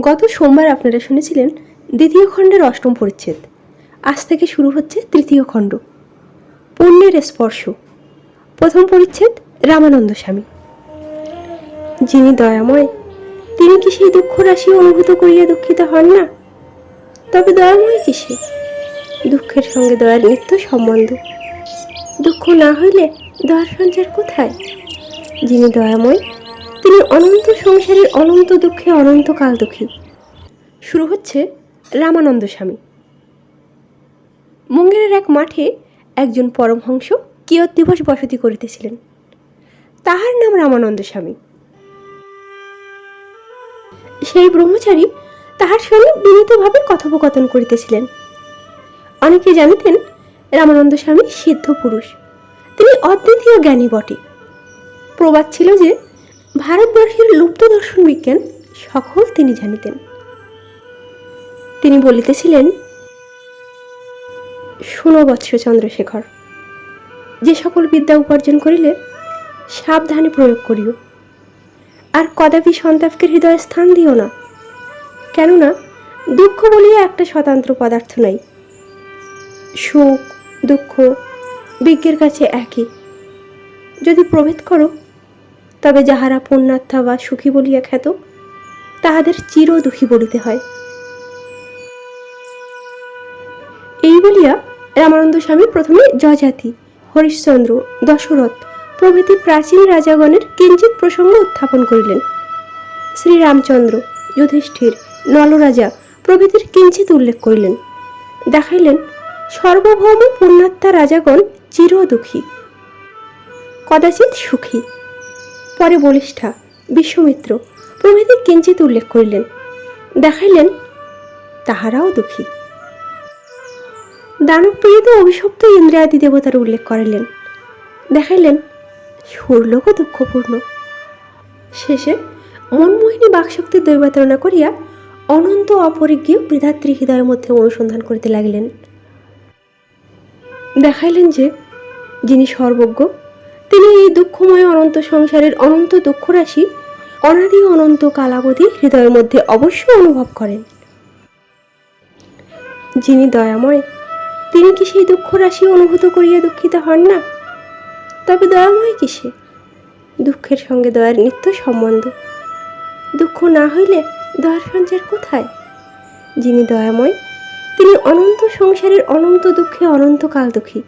গত সোমবার আপনারা শুনেছিলেন দ্বিতীয় খণ্ডের অষ্টম পরিচ্ছেদ। আজ থেকে শুরু হচ্ছে তৃতীয় খণ্ড। পুণ্যের স্পর্শ। প্রথম পরিচ্ছেদ রামানন্দ স্বামী। যিনি দয়াময়, তিনি কি সেই দুঃখ রাশি অনুভূত করিয়া দুঃখিত হন না? তবে দয়াময় কিসে দুঃখের সঙ্গে দয়ার নিত্য সম্বন্ধ। দুঃখ না হইলে দয়ার সঞ্চার কোথায়? যিনি দয়াময় তিনি অনন্ত সংসারের অনন্ত দুঃখে অনন্তকাল দুঃখী। শুরু হচ্ছে রামানন্দ স্বামী। মুঙ্গেরের এক মাঠে একজন পরমহংস কিয়ত দিবস বসতি করিতেছিলেন। তাহার নাম রামানন্দ স্বামী। সেই ব্রহ্মচারী তাহার সঙ্গে বিনীতভাবে কথোপকথন করিতেছিলেন। অনেকে জানিতেন রামানন্দ স্বামী সিদ্ধ পুরুষ। তিনি অদ্বিতীয় জ্ঞানী বটে। প্রবাদ ছিল যে ভারতবর্ষের লুপ্ত দর্শন বিজ্ঞান সকল তিনি জানিতেন। তিনি বলিতেছিলেন, শুনো বৎস চন্দ্রশেখর যে সকল বিদ্যা উপার্জন করিলে সাবধানে প্রয়োগ করিও। আর কদাপি সন্তাপকে হৃদয়ে স্থান দিও না। কেননা দুঃখ বলিয়া একটা স্বতন্ত্র পদার্থ নাই। সুখ, দুঃখ, বিজ্ঞের কাছে একই। যদি প্রভেদ করো তবে যাহারা পুণ্যার্থা বা সুখী বলিয়া খ্যাত, তাহাদের চির দুঃখী বলিতে হয়। এই বলিয়া রামানন্দ স্বামী প্রথমে যজাতি, হরিশ্চন্দ্র, দশরথ প্রভৃতি প্রাচীন রাজাগণের কিঞ্চিত প্রসঙ্গ উত্থাপন করিলেন। শ্রীরামচন্দ্র যুধিষ্ঠির, নলরাজা প্রভৃতির কিঞ্চিত উল্লেখ করিলেন। দেখাইলেন, সর্বভৌম পুণ্যাত্মা রাজাগণ চির দুঃখী কদাচিৎ সুখী। পরে বলিষ্ঠা, বিশ্বমিত্র, প্রভৃতি কিঞ্চিত উল্লেখ করিলেন। দেখাইলেন, তাহারাও দুঃখী। দানবপ্রিয়ত অভিশপ্ত ইন্দ্রাদি দেবতার উল্লেখ করিলেন। দেখাইলেন, সুরলোকও দুঃখপূর্ণ। শেষে মনমোহিনী বাকশক্তির দৈবাতরণা করিয়া অনন্ত অপরিজ্ঞ বৃধাত্রী হৃদয়ের মধ্যে অনুসন্ধান করিতে লাগিলেন। দেখাইলেন যে, যিনি সর্বজ্ঞ তিনি এই দুঃখময় অনন্ত সংসারের অনন্ত দুঃখ রাশি, অনাদি অনন্ত কালাবধি হৃদয়ের মধ্যে অবশ্য অনুভব করেন। যিনি দয়াময়, তিনি কি সেই দুঃখ রাশি অনুভূত করিয়া দুঃখিত হন না? তবে দয়াময় কিসে? দুঃখের সঙ্গে দয়ার নিত্য সম্বন্ধ। দুঃখ না হইলে দয়ার সঞ্চার কোথায়? যিনি দয়াময়, তিনি অনন্ত সংসারের অনন্ত দুঃখে অনন্তকাল দুঃখী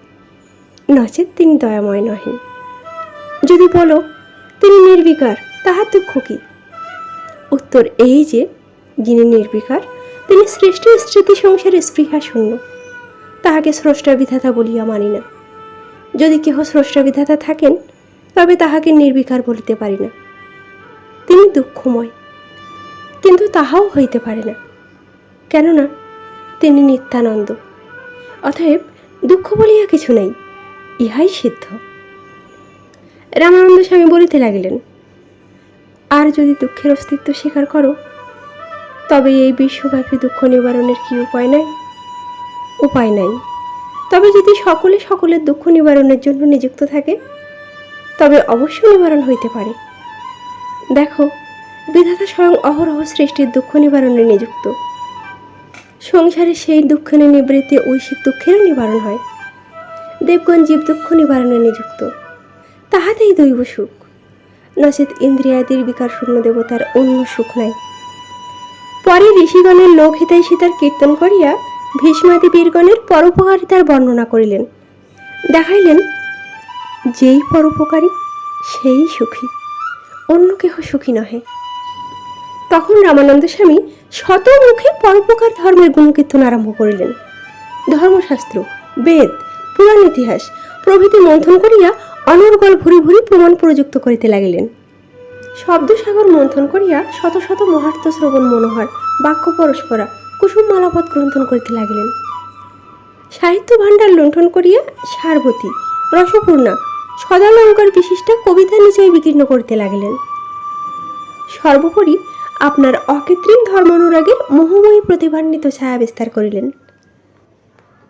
নচেত তিনি দয়াময় নহেন। যদি বলো, তিনি নির্বিকার, তাহার দুঃখ কি? উত্তর এই যে, যিনি নির্বিকার, তিনি সৃষ্টি স্মৃতি সংসারে স্পৃহা শূন্য তাহাকে স্রষ্টা বিধাতা বলিয়া মানি না। যদি কেহ স্রষ্টা বিধাতা থাকেন, তবে তাহাকে নির্বিকার বলিতে পারি না। তিনি দুঃখময়, কিন্তু তাহাও হইতে পারে না। কেননা, তিনি নিত্যানন্দ। অতএব দুঃখ বলিয়া কিছু নাই, ইহাই সিদ্ধ। রামানন্দ স্বামী বলিতে লাগিলেন, আর যদি দুঃখের অস্তিত্ব স্বীকার করো, তবে এই বিশ্বব্যাপী দুঃখ নিবারণের কি উপায় নাই? উপায় নাই। তবে যদি সকলে সকলের দুঃখ নিবারণের জন্য নিযুক্ত থাকে, তবে অবশ্য নিবারণ হইতে পারে। দেখো, বিধাতা স্বয়ং অহরহ সৃষ্টির দুঃখ নিবারণে নিযুক্ত। সংসারে সেই দুঃখের নিবৃত্তি ঐশিক দুঃখেরও নিবারণ হয়। দেবগণ জীব দুঃখ নিবারণে নিযুক্ত। তাহাতেই দৈব সুখ। নচেত ইন্দ্রিয়াদির বিকার শূন্য দেবতার অন্য সুখ নাই। পরে ঋষিগণের লোক হিতাইষিতার কীর্তন করিয়া ভীষ্মাদি বীরগণের পরোপকারিতার বর্ণনা করিলেন। দেখাইলেন, যেই পরোপকারী সেই সুখী, অন্য কেহ সুখী নহে। তখন রামানন্দ স্বামী শত মুখে পরোপকার ধর্মের গুণকীর্তন আরম্ভ করিলেন। ধর্মশাস্ত্র, বেদ, পুরাণ ইতিহাস প্রভৃতি মন্থন করিয়া অনর্গল ভুরি ভুরি প্রমাণ প্রযুক্ত করিতে লাগিলেন। শব্দসাগর মন্থন করিয়া শত শত মহার্থ শ্রবণ মনোহর, বাক্য পরস্পরা কুসুম মালাপথ গ্রন্থন করিতে লাগিলেন। সাহিত্য ভাণ্ডার লুণ্ঠন করিয়া সারবতী, রসপূর্ণা, সদালঙ্কার বিশিষ্ট কবিতা নিচয় বিকীর্ণ করিতে লাগিলেন। সর্বোপরি আপনার অকৃত্রিম ধর্মানুরাগের মোহময়ী প্রতিভান্বিত ছায়া বিস্তার করিলেন।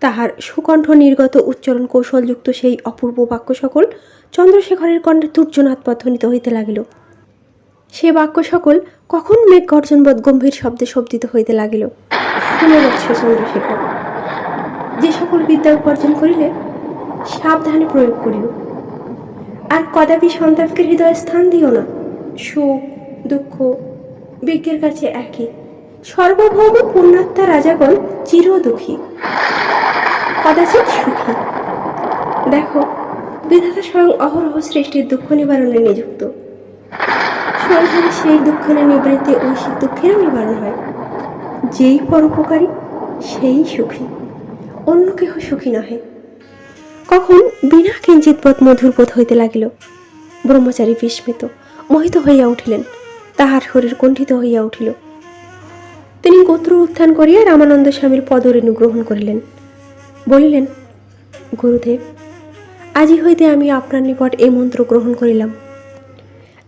তাহার সুকণ্ঠ নির্গত উচ্চারণ কৌশলযুক্ত সেই অপূর্ব বাক্য সকল চন্দ্রশেখরের কণ্ঠে তুর্যনাথ পথনিত হইতে লাগিল। সে বাক্য সকল কখন মেঘ গর্জনবোধ গম্ভীর শব্দে শব্দিত হইতে লাগিল? শুনে যাচ্ছে চন্দ্রশেখর। যে সকল বিদ্যা উপার্জন করিলে সাবধানে প্রয়োগ করিও। আর কদাপি সন্তানকে হৃদয়ে স্থান দিও না। সুখ, দুঃখ, বিজ্ঞের কাছে একই। সর্বভৌম পুণ্যাত্মা রাজাগণ চির দুঃখী কদাচিৎ সুখী দেখো, বিধাতা স্বয়ং অহরহ সৃষ্টির দুঃখ নিবারণে নিযুক্ত। সংসারে সেই দুঃখের নিবৃত্তি ঐশিক দুঃখেরও নিবারণ হয়। যেই পরোপকারী, সেই সুখী। অন্য কেহ সুখী নহে। কখন বিনা কিঞ্চিত পথ মধুর বোধ হইতে লাগিল। ব্রহ্মচারী বিস্মিত, মোহিত হইয়া উঠিলেন। তাহার শরীর কুণ্ঠিত হইয়া উঠিল। তিনি গোত্র উত্থান করিয়া রামানন্দ স্বামীর পদরেণু গ্রহণ করিলেন। বলিলেন, গুরুদেব, আজি হইতে আমি আপনার নিকট এই মন্ত্র গ্রহণ করিলাম।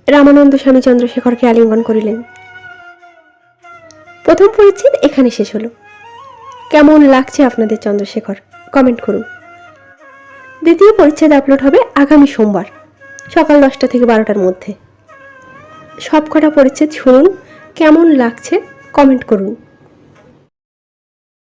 রামানন্দ স্বামী চন্দ্রশেখরকে আলিঙ্গন করিলেন। প্রথম পরিচ্ছেদ এখানে শেষ হলো। কেমন লাগছে আপনাদের চন্দ্রশেখর? কমেন্ট করুন। দ্বিতীয় পরিচ্ছেদ আপলোড হবে আগামী সোমবার, সকাল দশটা থেকে বারোটার মধ্যে। সবকটা পরিচ্ছেদ শুনুন, কেমন লাগছে কমেন্ট করুন।